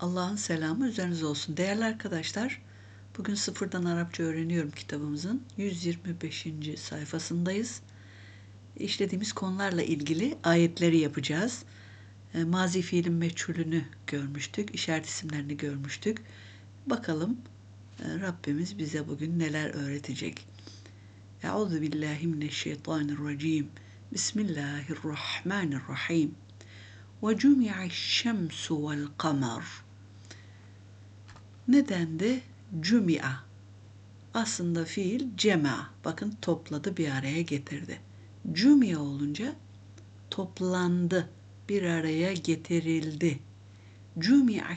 Allah'ın selamı üzerinize olsun. Değerli arkadaşlar, bugün Sıfırdan Arapça Öğreniyorum kitabımızın 125. sayfasındayız. İşlediğimiz konularla ilgili ayetleri yapacağız. E, Mazi fiilin meçhulünü görmüştük, işaret isimlerini görmüştük. Bakalım Rabbimiz bize bugün neler öğretecek. Euzu billahi mineşşeytanirracim. Bismillahirrahmanirrahim. Ve cumi'aş şemsu vel kamer. Neden de cümia? Aslında fiil cema. Bakın topladı bir araya getirdi. Cümia olunca toplandı, bir araya getirildi. Cümia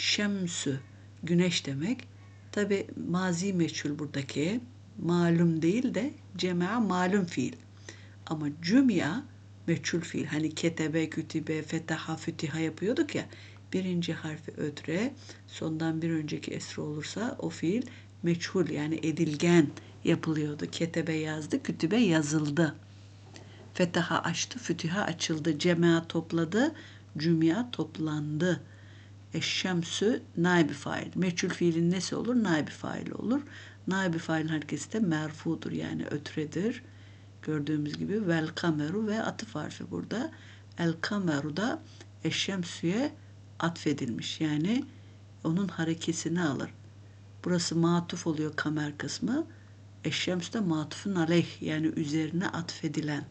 şemsü. Güneş demek. Tabi mazi meçhul buradaki malum değil de cema malum fiil. Ama cümia meçhul fiil. Hani ketebe, kütübe, fetaha, fütiha yapıyorduk ya. Birinci harfi ötre, sondan bir önceki esre olursa o fiil meçhul yani edilgen yapılıyordu. Ketebe yazdı, kütübe yazıldı. Fetaha açtı, fütiha açıldı. Cema topladı, cümia toplandı. Eşşemsü naibi fail. Meçhul fiilin nesi olur? Naibi fail olur. Naibi failin hareketi de merfudur yani ötredir. Gördüğümüz gibi vel kameru ve atıf harfi burada. El kameru da eşşemsüye atfedilmiş. Yani onun harekesini alır. Burası matuf oluyor kamer kısmı. Eşşems de matufun aleyh yani üzerine atfedilen.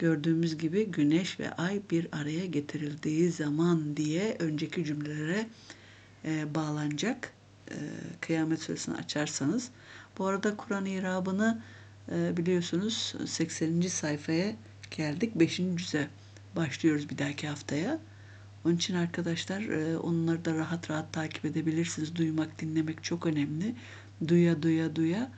Gördüğümüz gibi güneş ve ay bir araya getirildiği zaman diye önceki cümlelere e, bağlanacak. E, Kıyamet suresini açarsanız. Bu arada Kur'an irabını e, biliyorsunuz 80. sayfaya geldik. 5. cüze başlıyoruz bir dahaki haftaya. Onun için arkadaşlar e, onları da rahat rahat takip edebilirsiniz. Duymak, dinlemek çok önemli. Duya duya duya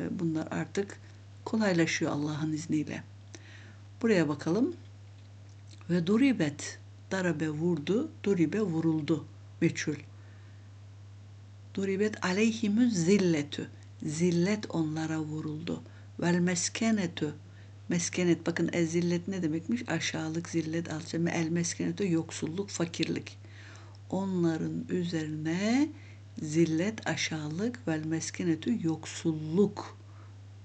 e, bunlar artık kolaylaşıyor Allah'ın izniyle. Buraya bakalım. Ve duribet darabe vurdu, duribe vuruldu. Meçhul. Duribet aleyhimü zilletü. Zillet onlara vuruldu. Vel meskenetü. Meskenet bakın ezillet ne demekmiş? Aşağılık, zillet, alçalma. El meskenetü yoksulluk, fakirlik. Onların üzerine zillet, aşağılık vel meskenetü yoksulluk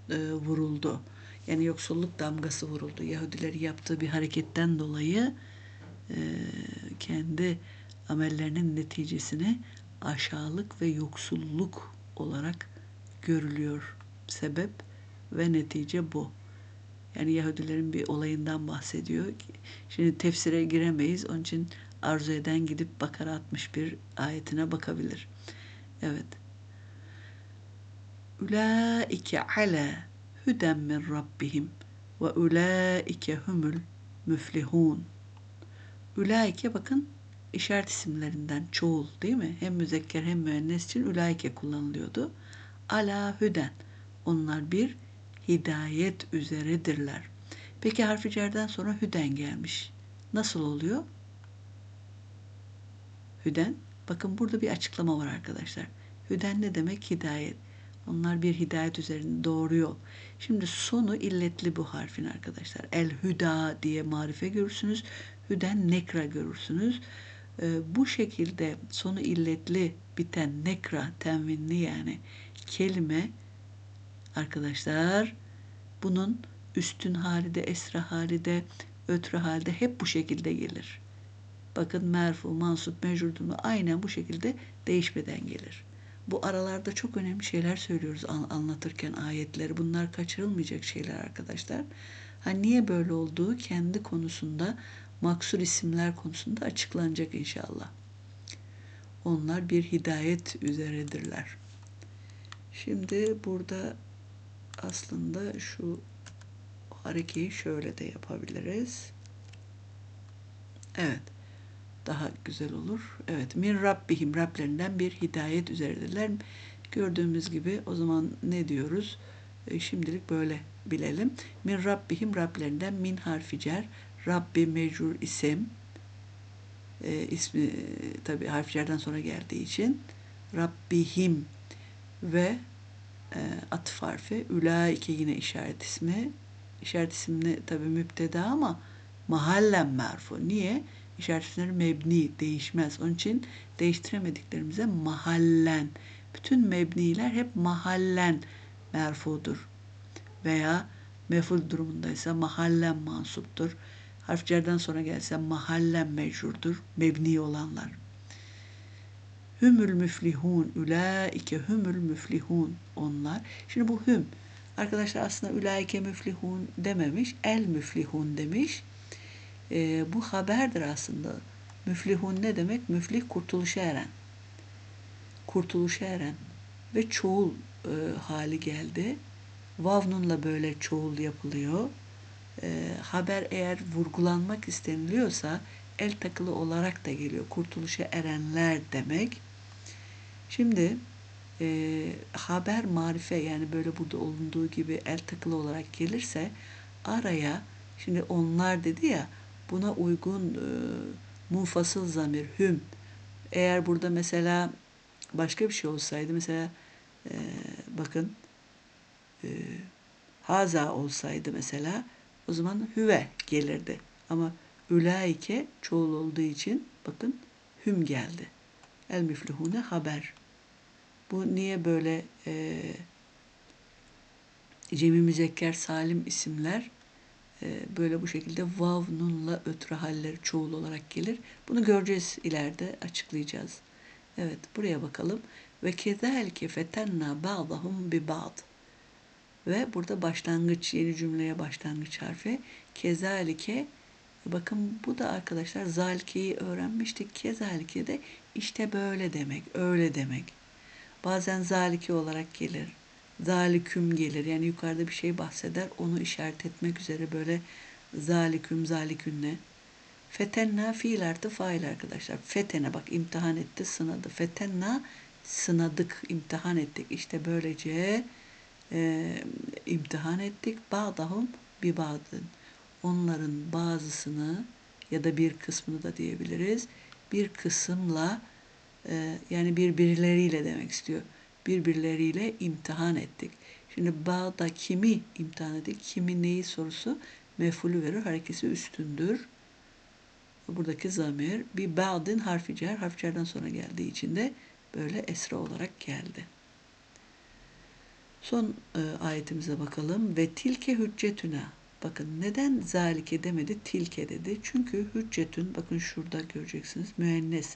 e, vuruldu. Yani yoksulluk damgası vuruldu. Yahudileri yaptığı bir hareketten dolayı e, kendi amellerinin neticesini aşağılık ve yoksulluk olarak görülüyor. Sebep ve netice bu. Yani Yahudilerin bir olayından bahsediyor. Şimdi tefsire giremeyiz. Onun için arzu eden gidip Bakara 61 ayetine bakabilir. Evet. Ulaike ala huden min rabbihim ve ulaike humul müflihun. Ulaike bakın işaret isimlerinden çoğul değil mi? Hem müzekker hem müennes için ulaike kullanılıyordu. Ala hüden. Onlar bir hidayet üzeredirler. Peki harfi cerden sonra hüden gelmiş. Nasıl oluyor? Hüden. Bakın burada bir açıklama var arkadaşlar. Hüden ne demek? Hidayet. Onlar bir hidayet üzerinde doğru yol. Şimdi sonu illetli bu harfin arkadaşlar. El hüda diye marife görürsünüz. Hüden nekra görürsünüz. Ee, bu şekilde sonu illetli biten nekra tenvinli yani kelime arkadaşlar bunun üstün hali de esra hali de ötre halde hep bu şekilde gelir. Bakın merfu, mansup, mecrudunu aynen bu şekilde değişmeden gelir. Bu aralarda çok önemli şeyler söylüyoruz anlatırken ayetleri. Bunlar kaçırılmayacak şeyler arkadaşlar. Ha niye böyle olduğu kendi konusunda maksur isimler konusunda açıklanacak inşallah. Onlar bir hidayet üzeredirler. Şimdi burada aslında şu harekeyi şöyle de yapabiliriz. Evet. Daha güzel olur. Evet. Min Rabbihim Rablerinden bir hidayet üzeredirler. Gördüğümüz gibi o zaman ne diyoruz? E, şimdilik böyle bilelim. Min Rabbihim Rablerinden min harfi cer. Rabbi mecrur isim. e, ismi tabi harflerden sonra geldiği için Rabbihim ve e, atıf harfi ülaike yine işaret ismi. İşaret ismi tabi müpteda ama mahallen merfu. Niye? İşaret isimleri mebni, değişmez. Onun için değiştiremediklerimize mahallen. Bütün mebniler hep mahallen merfudur. Veya meful durumundaysa mahallen mansuptur. Harflerden sonra gelse mahallen mecrurdur. Mebni olanlar. Hümül müflihun, ülaike hümül müflihun onlar. Şimdi bu hüm, arkadaşlar aslında ülaike müflihun dememiş, el müflihun demiş. E, bu haberdir aslında. Müflihun ne demek? Müflih kurtuluşa eren. Kurtuluşa eren ve çoğul e, hali geldi. Vavnunla böyle çoğul yapılıyor. E, haber eğer vurgulanmak isteniliyorsa el takılı olarak da geliyor. Kurtuluşa erenler demek. Şimdi e, haber marife yani böyle burada olunduğu gibi el takılı olarak gelirse araya şimdi onlar dedi ya buna uygun e, munfasıl zamir hüm eğer burada mesela başka bir şey olsaydı mesela e, bakın e, haza olsaydı mesela o zaman hüve gelirdi ama ülaike çoğul olduğu için bakın hüm geldi. El müflihune haber. Bu niye böyle e, cemi müzekker salim isimler böyle bu şekilde vav nunla ötürü halleri çoğul olarak gelir. Bunu göreceğiz ileride açıklayacağız. Evet buraya bakalım. Ve kezalike fetenna ba'dahum bi ba'd. Ve burada başlangıç yeni cümleye başlangıç harfi kezalike bakın bu da arkadaşlar zalikeyi öğrenmiştik. Kezalike de işte böyle demek, öyle demek. Bazen zalike olarak gelir. Zaliküm gelir. Yani yukarıda bir şey bahseder. Onu işaret etmek üzere böyle zaliküm, zalikünne. Fetenna fiil artı fail arkadaşlar. Fetene bak imtihan etti, sınadı. Fetenna sınadık, imtihan ettik. İşte böylece e, imtihan ettik. Bağdahum bir bağdın. Onların bazısını ya da bir kısmını da diyebiliriz. Bir kısımla e, yani birbirleriyle demek istiyor. Birbirleriyle imtihan ettik. Şimdi bağda kimi imtihan ettik? Kimi neyi sorusu mefulü verir. Harekesi üstündür. Buradaki zamir bir ba'din harfi cer. Harf cerden sonra geldiği için de böyle esra olarak geldi. Son e, ayetimize bakalım. Ve tilke hüccetüne. Bakın neden zalike demedi tilke dedi. Çünkü hüccetün bakın şurada göreceksiniz müennes.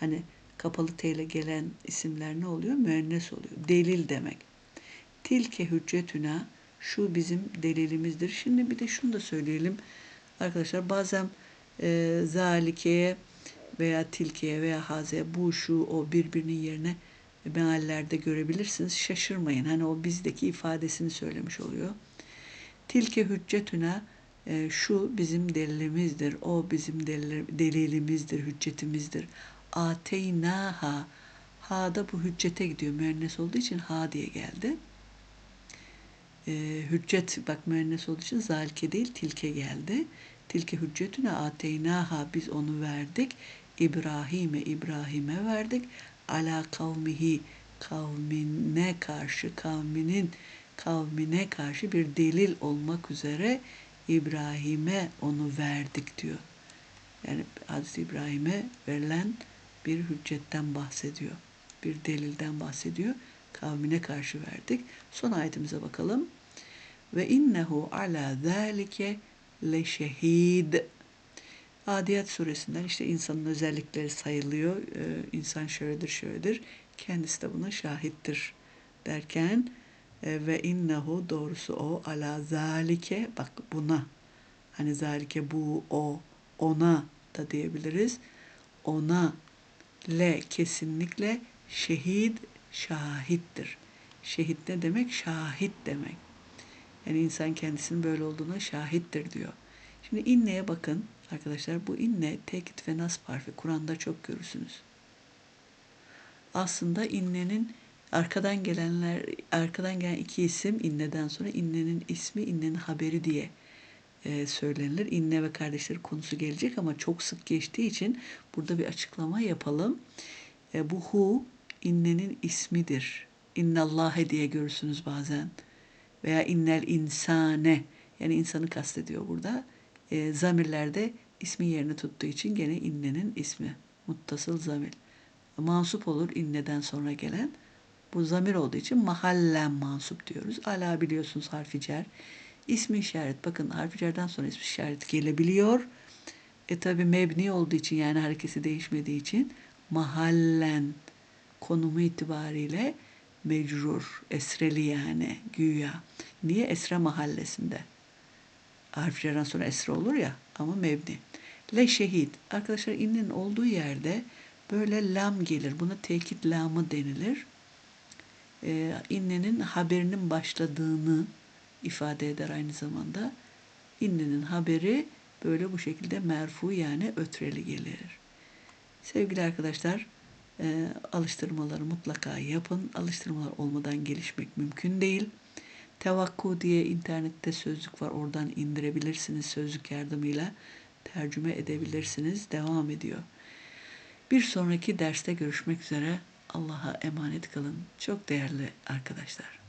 Hani kapalı T ile gelen isimler ne oluyor? Müennes oluyor. Delil demek. Tilke hüccetüne şu bizim delilimizdir. Şimdi bir de şunu da söyleyelim. Arkadaşlar bazen e, zalikeye veya tilkeye veya haze bu şu o birbirinin yerine meallerde görebilirsiniz. Şaşırmayın. Hani o bizdeki ifadesini söylemiş oluyor. Tilke hüccetüne şu bizim delilimizdir. O bizim delilimizdir, hüccetimizdir. Ateynaha. Ha da bu hüccete gidiyor. Müennes olduğu için ha diye geldi. E, hüccet bak müennes olduğu için zalike değil tilke geldi. Tilke hüccetüne ateynaha biz onu verdik. İbrahim'e İbrahim'e verdik. Ala kavmihi kavmine karşı kavminin kavmine karşı bir delil olmak üzere İbrahim'e onu verdik diyor. Yani Hazreti İbrahim'e verilen bir hüccetten bahsediyor. Bir delilden bahsediyor. Kavmine karşı verdik. Son ayetimize bakalım. Ve innehu ala zalike leşehid. Adiyat suresinden işte insanın özellikleri sayılıyor. Ee, insan şöyledir şöyledir. Kendisi de buna şahittir derken e, ve innehu doğrusu o ala zalike bak buna hani zalike bu o ona da diyebiliriz. Ona le kesinlikle şehit şahittir. Şehit ne demek? Şahit demek. Yani insan kendisinin böyle olduğuna şahittir diyor. Şimdi inneye bakın arkadaşlar. Bu inne tekit ve nasb harfi. Kur'an'da çok görürsünüz. Aslında innenin arkadan gelenler arkadan gelen iki isim inneden sonra innenin ismi innenin haberi diye e, söylenilir. İnne ve kardeşleri konusu gelecek ama çok sık geçtiği için burada bir açıklama yapalım. E, bu hu innenin ismidir. İnnallâhe diye görürsünüz bazen. Veya innel insane yani insanı kastediyor burada. E, zamirlerde ismi yerini tuttuğu için gene innenin ismi. Muttasıl zamir. Mansup olur inneden sonra gelen. Bu zamir olduğu için mahallen mansup diyoruz. Ala biliyorsunuz harfi cer. İsmi işaret. Bakın harfi cerden sonra ismi işaret gelebiliyor. E tabi mebni olduğu için yani harekesi değişmediği için mahallen konumu itibariyle mecrur, esreli yani güya. Niye? Esre mahallesinde. Harf cerden sonra esre olur ya ama mebni. Le şehit. Arkadaşlar innin olduğu yerde böyle lam gelir. Buna tekit lamı denilir. Ee, innenin haberinin başladığını ifade eder aynı zamanda. İnnenin haberi böyle bu şekilde merfu yani ötreli gelir. Sevgili arkadaşlar e, alıştırmaları mutlaka yapın. Alıştırmalar olmadan gelişmek mümkün değil. Tevakku diye internette sözlük var. Oradan indirebilirsiniz sözlük yardımıyla. Tercüme edebilirsiniz. Devam ediyor. Bir sonraki derste görüşmek üzere. Allah'a emanet kalın. Çok değerli arkadaşlar.